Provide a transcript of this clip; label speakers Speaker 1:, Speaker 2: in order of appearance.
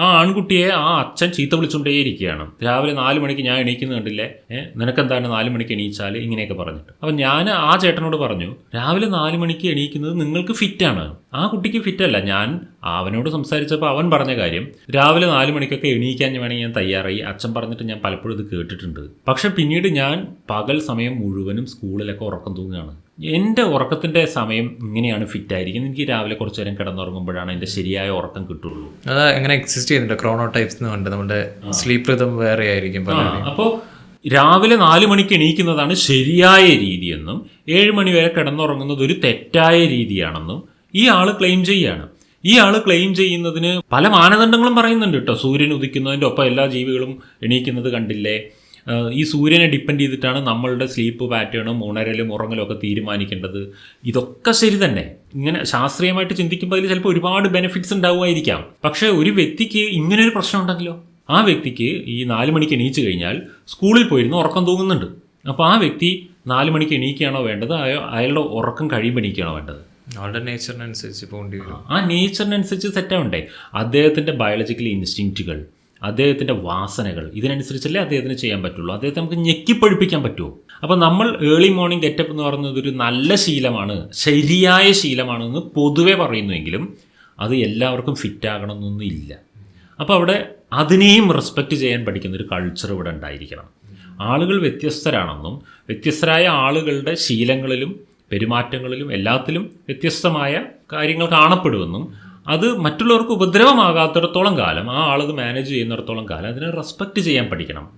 Speaker 1: ആ ആൺകുട്ടിയെ ആ അച്ഛൻ ചീത്ത വിളിച്ചുകൊണ്ടേയിരിക്കുകയാണ്. രാവിലെ നാല് മണിക്ക് ഞാൻ എണീക്കുന്നത് കണ്ടില്ലേ? ഏഹ് നിനക്കെന്താണ് നാല് മണിക്ക് എണീച്ചാൽ ഇങ്ങനെയൊക്കെ പറഞ്ഞിട്ട്. അപ്പം ഞാൻ ആ ചേട്ടനോട് പറഞ്ഞു രാവിലെ നാല് മണിക്ക് എണീക്കുന്നത് നിങ്ങൾക്ക് ഫിറ്റാണ്. ആ കുട്ടിക്ക് ഫിറ്റല്ല. ഞാൻ അവനോട് സംസാരിച്ചപ്പോൾ അവൻ പറഞ്ഞ കാര്യം രാവിലെ നാല് മണിക്കൊക്കെ എണീക്കാൻ വേണമെങ്കിൽ ഞാൻ തയ്യാറായി. അച്ഛൻ പറഞ്ഞിട്ട് ഞാൻ പലപ്പോഴും ഇത് കേട്ടിട്ടുണ്ട്. പക്ഷെ പിന്നീട് ഞാൻ പകൽ സമയം മുഴുവനും സ്കൂളിലൊക്കെ ഉറക്കം തൂങ്ങുകയാണ്. എന്റെ ഉറക്കത്തിന്റെ സമയം ഇങ്ങനെയാണ് ഫിറ്റ് ആയിരിക്കുന്നത് എനിക്ക് രാവിലെ കുറച്ച് നേരം കിടന്നുറങ്ങുമ്പോഴാണ് എന്റെ ശരിയായ ഉറക്കം കിട്ടുള്ളൂ.
Speaker 2: അത് എങ്ങനെ എക്സിസ്റ്റ് ചെയ്യുന്നുണ്ട്. ക്രോണോ ടൈപ്സ് എന്ന് പറഞ്ഞിട്ട് നമ്മുടെ സ്ലീപ്പ് റിതം വേറെ ആയിരിക്കും
Speaker 1: അപ്പോൾ രാവിലെ നാല് മണിക്ക് എണീക്കുന്നതാണ് ശരിയായ രീതിയെന്നും ഏഴ് മണി വരെ കിടന്നുറങ്ങുന്നത് ഒരു തെറ്റായ രീതിയാണെന്നും ഈ ആൾ ക്ലെയിം ചെയ്യാണ്. ഈ ആൾ ക്ലെയിം ചെയ്യുന്നതിന് പല മാനദണ്ഡങ്ങളും പറയുന്നുണ്ട് കേട്ടോ. സൂര്യൻ ഉദിക്കുന്നതിന്റെ ഒപ്പം എല്ലാ ജീവികളും എണീക്കുന്നത് കണ്ടില്ലേ? ഈ സൂര്യനെ ഡിപ്പെൻഡ് ചെയ്തിട്ടാണ് നമ്മളുടെ സ്ലീപ്പ് പാറ്റേണും ഉണരലും ഉറങ്ങലും ഒക്കെ തീരുമാനിക്കേണ്ടത്. ഇതൊക്കെ ശരി തന്നെ. ഇങ്ങനെ ശാസ്ത്രീയമായിട്ട് ചിന്തിക്കുമ്പോൾ അതിൽ ചിലപ്പോൾ ഒരുപാട് ബെനിഫിറ്റ്സ് ഉണ്ടാവുമായിരിക്കാം. പക്ഷേ ഒരു വ്യക്തിക്ക് ഇങ്ങനെ ഒരു പ്രശ്നം ഉണ്ടെങ്കിലോ? ആ വ്യക്തിക്ക് ഈ നാല് മണിക്ക് എണീച്ചു കഴിഞ്ഞാൽ സ്കൂളിൽ പോയിരുന്നു ഉറക്കം തൂങ്ങുന്നുണ്ട്. അപ്പോൾ ആ വ്യക്തി നാല് മണിക്ക് എണീക്കുകയാണോ വേണ്ടത്? അയോ അയാളുടെ ഉറക്കം കഴിയുമ്പോൾ എണീക്കുകയാണോ വേണ്ടത്?
Speaker 2: ആളുടെ നേച്ചറിനനുസരിച്ച് പോകേണ്ടി വരും.
Speaker 1: ആ നേച്ചറിനനുസരിച്ച് സെറ്റാവണ്ടേ അദ്ദേഹത്തിന്റെ ബയോളജിക്കൽ ഇൻസ്റ്റിങ്ക്റ്റുകൾ അദ്ദേഹത്തിന്റെ വാസനകൾ. ഇതിനനുസരിച്ചല്ലേ അദ്ദേഹത്തിന് ചെയ്യാൻ പറ്റുള്ളൂ. അദ്ദേഹത്തെ നമുക്ക് ഞെക്കിപ്പഴിപ്പിക്കാൻ പറ്റുമോ? അപ്പോൾ നമ്മൾ ഏർലി മോർണിംഗ് ഗെറ്റപ്പ് എന്ന് പറയുന്നത് ഒരു നല്ല ശീലമാണ് ശരിയായ ശീലമാണെന്ന് പൊതുവെ പറയുന്നുവെങ്കിലും അത് എല്ലാവർക്കും ഫിറ്റാകണമെന്നൊന്നും ഇല്ല. അപ്പോൾ അവിടെ അതിനെയും റെസ്പെക്റ്റ് ചെയ്യാൻ പഠിക്കുന്ന ഒരു കൾച്ചർ ഇവിടെ ഉണ്ടായിരിക്കണം. ആളുകൾ വ്യത്യസ്തരാണെന്നും വ്യത്യസ്തരായ ആളുകളുടെ ശീലങ്ങളിലും പെരുമാറ്റങ്ങളിലും എല്ലാത്തിലും വ്യത്യസ്തമായ കാര്യങ്ങൾ കാണപ്പെടുമെന്നും അത് മറ്റുള്ളവർക്ക് ഉപദ്രവമാകാത്തിടത്തോളം കാലം ആ ആളത് മാനേജ് ചെയ്യുന്നിടത്തോളം കാലം അതിനെ റെസ്പെക്റ്റ് ചെയ്യാൻ പഠിക്കണം.